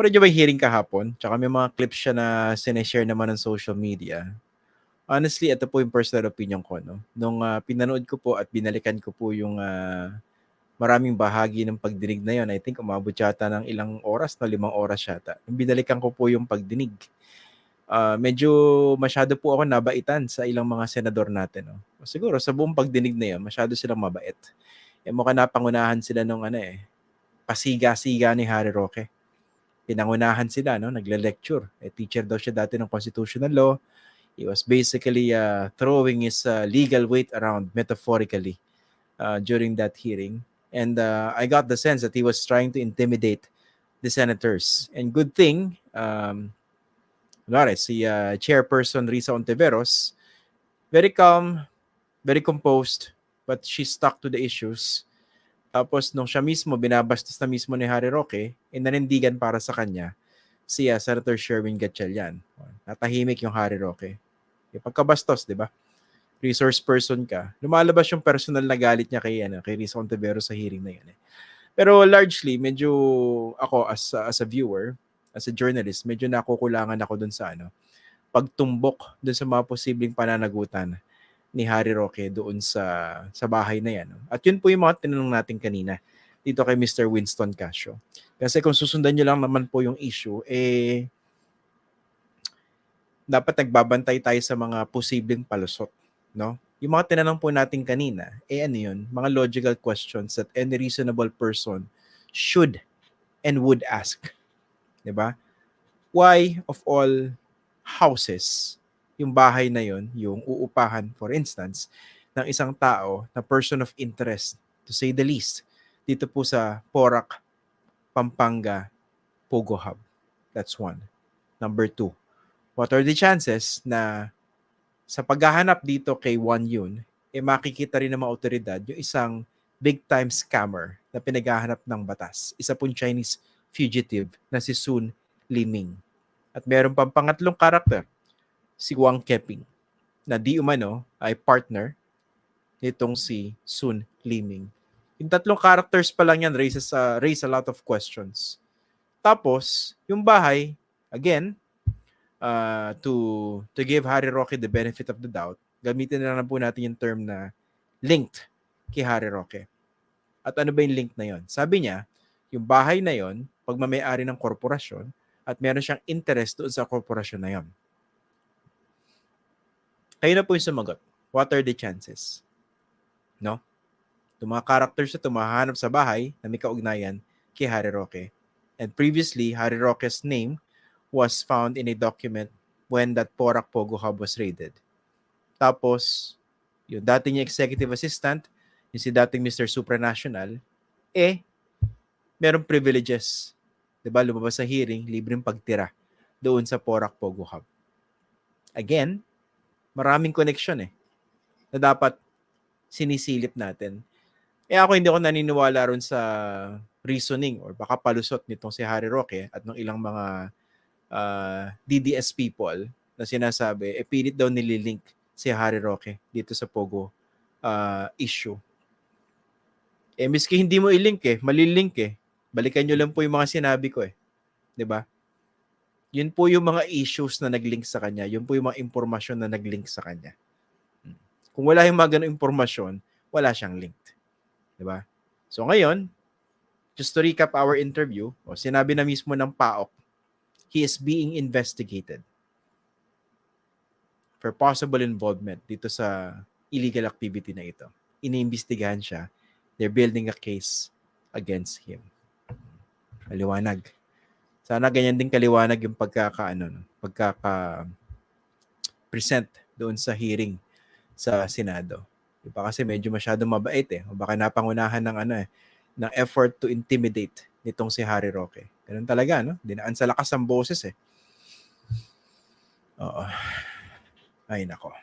Napanood niyo ba yung hearing kahapon? Tsaka may mga clips siya na sineshare naman ng social media. Honestly, ito po yung personal opinion ko. No? Nung ah, pinanood ko po at binalikan ko po yung ah, maraming bahagi ng pagdinig na yon, I think umabot yata ng ilang oras, no? limang oras yata. Binalikan ko po yung pagdinig, ah, medyo masyado po ako nabaitan sa ilang mga senador natin. No? Siguro sa buong pagdinig na yon, masyado silang mabait. Eh, mukha napangunahan sila nung ano eh, pasiga-siga ni Harry Roque pinangunahan sila, no? Nagle-lecture. Eh, teacher daw siya dati ng constitutional law. He was basically uh, throwing his uh, legal weight around metaphorically uh, during that hearing. And uh, I got the sense that he was trying to intimidate the senators. And good thing, um, kunwari, si uh, chairperson Risa Ontiveros, very calm, very composed, but she stuck to the issues. Tapos nung siya mismo, binabastos na mismo ni Harry Roque, eh, nanindigan para sa kanya si uh, Senator Sherwin Gatchalian. Natahimik yung Harry Roque. Yung pagkabastos, di ba? Resource person ka. Lumalabas yung personal na galit niya kay, ano, kay Risa Ontiveros sa hearing na yun. Eh. Pero largely, medyo ako as, a- as a viewer, as a journalist, medyo nakukulangan ako dun sa ano, pagtumbok dun sa mga posibleng pananagutan ni Harry Roque doon sa sa bahay na yan. no? At yun po yung mga tinanong natin kanina dito kay Mr. Winston Casio. Kasi kung susundan nyo lang naman po yung issue, eh, dapat nagbabantay tayo sa mga posibleng palusot. No? Yung mga tinanong po natin kanina, eh ano yun? Mga logical questions that any reasonable person should and would ask. ba? Why of all houses yung bahay na yon, yung uupahan, for instance, ng isang tao na person of interest, to say the least, dito po sa Porac, Pampanga, Pogo Hub. That's one. Number two, what are the chances na sa paghahanap dito kay Wan Yun, eh makikita rin ng mga otoridad yung isang big-time scammer na pinaghahanap ng batas. Isa pong Chinese fugitive na si Sun Liming. At meron pang pangatlong karakter, si Wang Keping, na di umano ay partner nitong si Sun Liming. Yung tatlong characters pa lang yan raises, uh, raise a lot of questions. Tapos, yung bahay, again, uh, to to give Harry Roque the benefit of the doubt, gamitin na lang po natin yung term na linked kay Harry Roque. At ano ba yung link na yon? Sabi niya, yung bahay na yon, pagmamayari ng korporasyon, at meron siyang interest doon sa korporasyon na yon. Kayo na po yung sumagot. What are the chances? No? Yung mga characters na tumahanap sa bahay na may kaugnayan kay Harry Roque. And previously, Harry Roque's name was found in a document when that Porac Pogo Hub was raided. Tapos, yung dating niya executive assistant, yung si dating Mr. Supranational, eh, merong privileges. ba Lumabas sa hearing, libreng pagtira doon sa Porac Pogo Hub. Again, maraming connection eh na dapat sinisilip natin. Eh ako hindi ako naniniwala ron sa reasoning or baka palusot nitong si Harry Roque at ng ilang mga uh, DDS people na sinasabi, eh pilit daw nililink si Harry Roque dito sa Pogo uh, issue. Eh miski hindi mo i-link eh, malilink eh. Balikan nyo lang po yung mga sinabi ko eh. 'Di ba? Yun po yung mga issues na nag-link sa kanya. Yun po yung mga impormasyon na nag-link sa kanya. Hmm. Kung wala yung mga ganong impormasyon, wala siyang linked. 'Di ba? So ngayon, just to recap our interview, o sinabi na mismo ng PAOK, he is being investigated for possible involvement dito sa illegal activity na ito. Iniimbestigahan siya. They're building a case against him. Kaliwanag. Sana ganyan din kaliwanag yung pagkaka ano, no, pagkaka present doon sa hearing sa Senado. Diba kasi medyo masyado mabait eh. O baka napangunahan ng ano eh, ng effort to intimidate nitong si Harry Roque. Ganun talaga, no? Dinaan sa lakas ng boses eh. Oo. Ay, nako.